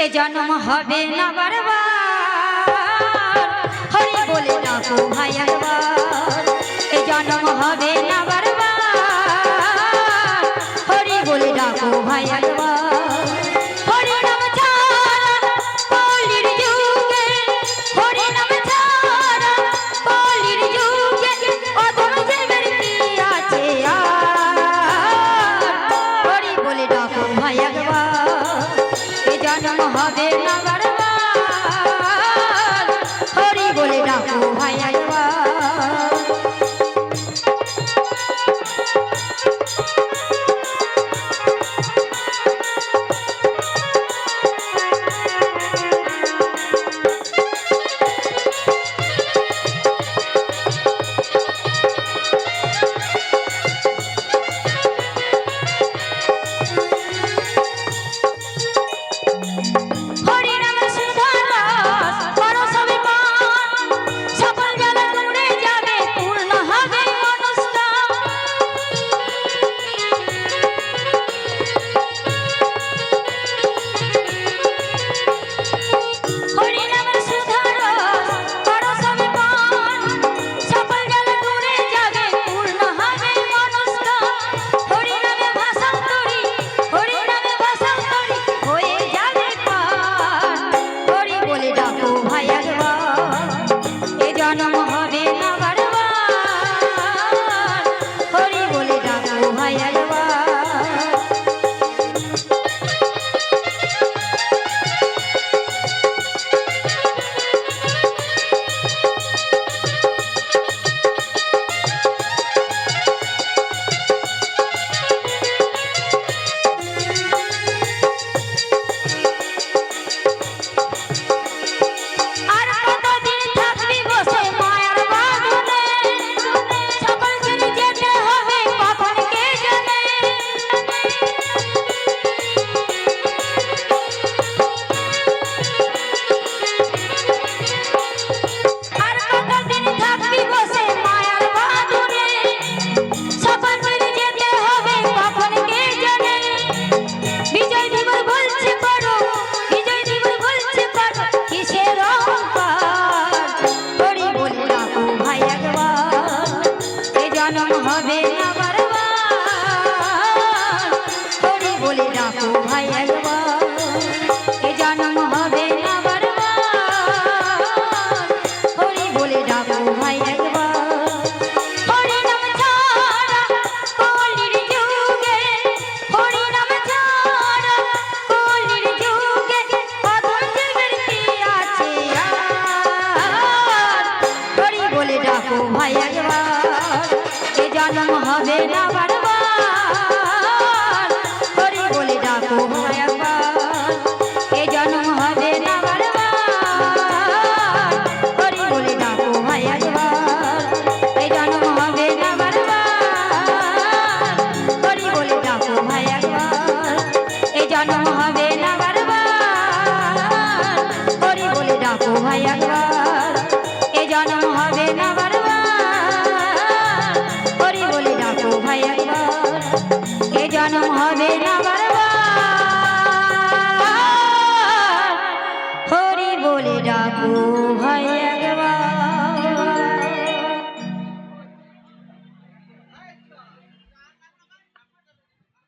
এ জন্ম হবে না বারবার। হরে বলে না ভাইয়া তোমায় একবার এ জন্ম হবে না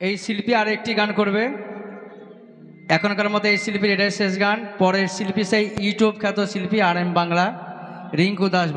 এই শিল্পী আর একটি গান করবে। এখনকার মতো এই শিল্পীর এটাই শেষ গান। পরের শিল্পী সেই ইউটিউব খ্যাত শিল্পী আর এম বাংলা, রিঙ্কু দাস